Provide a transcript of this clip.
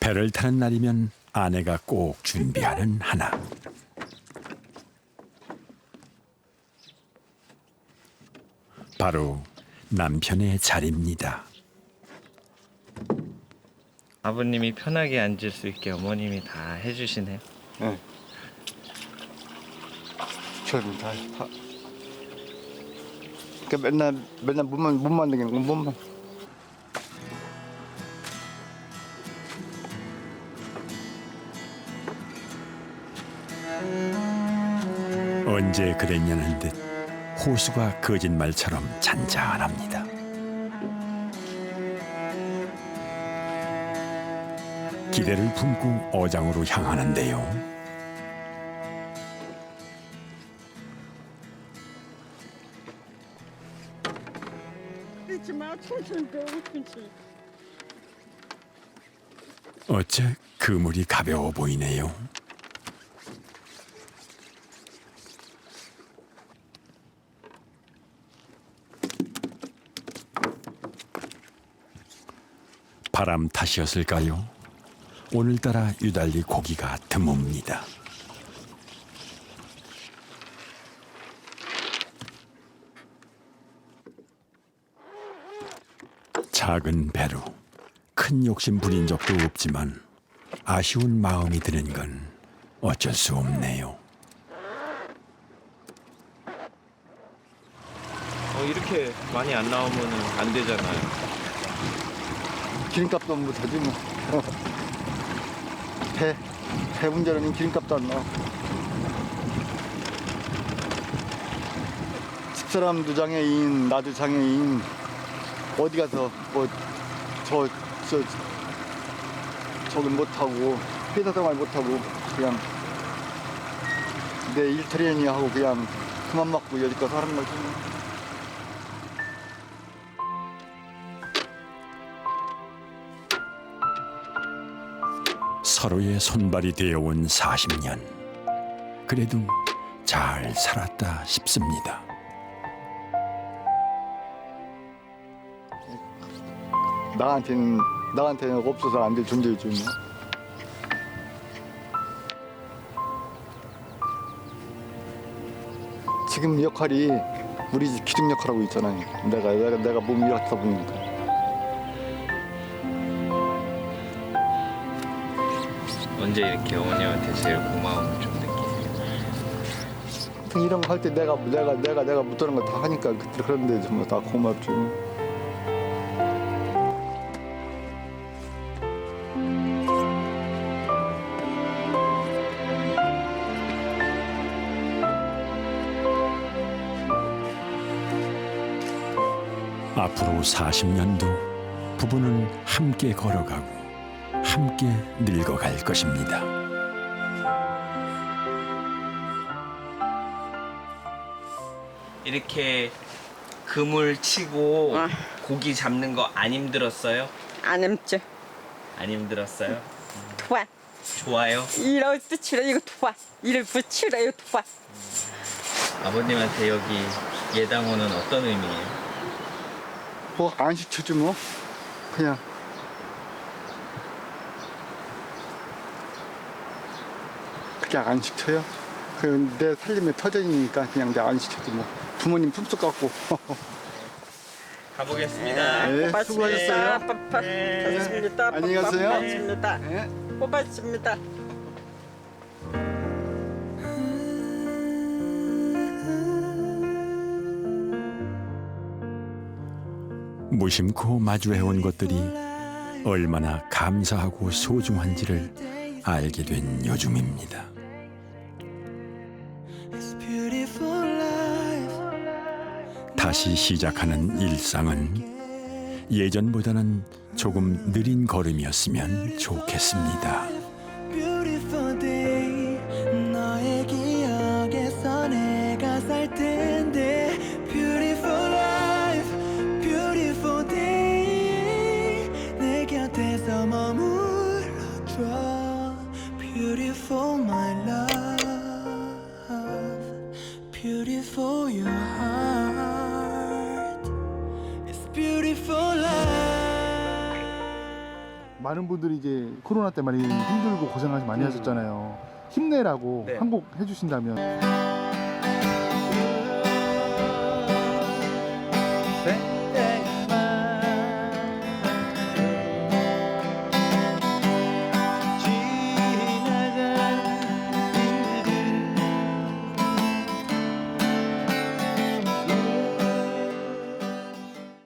배를 타는 날이면 아내가 꼭 준비하는 하나. 바로 남편의 자리입니다. 아버님이 편하게 앉을 수 있게 어머님이 다 해주시네요. 예. 저는 다 하. 그 맨날 맨날 몸만 못 만드는 거 몸만. 언제 그랬냐는 듯 호수가 거짓말처럼 잔잔합니다. 기대를 품고 어장으로 향하는데요. 어째 그물이 가벼워 보이네요. 바람 탓이었을까요? 오늘따라 유달리 고기가 드뭅니다. 작은 배로 큰 욕심 부린 적도 없지만 아쉬운 마음이 드는 건 어쩔 수 없네요. 어, 이렇게 많이 안 나오면 안 되잖아요. 기름값도 못하지 뭐. 배, 배 운전하는 기름값도 안 나와. 집사람도 장애인, 나도 장애인. 어디 가서 뭐 저 저 저기 못하고 회사 생활 못하고 그냥 내 일터리니 하고 그냥 그만 맞고 여지껏 사는 거지. 서로의 손발이 되어온 40년. 그래도 잘 살았다 싶습니다. 나한테는 나한테는 없어서 안 될 존재이지 뭐. 지금 역할이 우리 집 기둥 역할하고 있잖아요. 내가 내가 내가 몸이 이렇다 보니까 언제 이렇게 어머님한테 제일 고마움을 좀 느끼세요? 이런 거 할 때 내가 내가 내가 내가 못하는 거 다 하니까 그- 그런데 정말 다 고맙죠. 앞으로 40년도 부부는 함께 걸어가고 함께 늙어갈 것입니다. 이렇게 그물 치고 아. 고기 잡는 거 안 힘들었어요? 안 힘지. 안 힘들었어요? 도와. 좋아요? 이를 붙이라 이거 도와. 이를 붙이라 이거 도와. 아버님한테 여기 예당호는 어떤 의미예요? 뭐 안 시켜줘 뭐 그냥 그냥 안 시켜요. 그내 살림의 터전이니까 그냥 내가 안 시켜도 뭐 부모님 품속 같고 가보겠습니다. 네. 수고하셨어요. 빠빠. 네. 고맙습니다. 안녕히 가세요. 고맙습니다. 네. 고맙습니다. 무심코 마주해온 것들이 얼마나 감사하고 소중한지를 알게 된 요즘입니다. 다시 시작하는 일상은 예전보다는 조금 느린 걸음이었으면 좋겠습니다. 많은 분들이 이제 코로나 때 많이 힘들고 고생하시 많이 하셨잖아요. 힘내라고 네. 한곡 해주신다면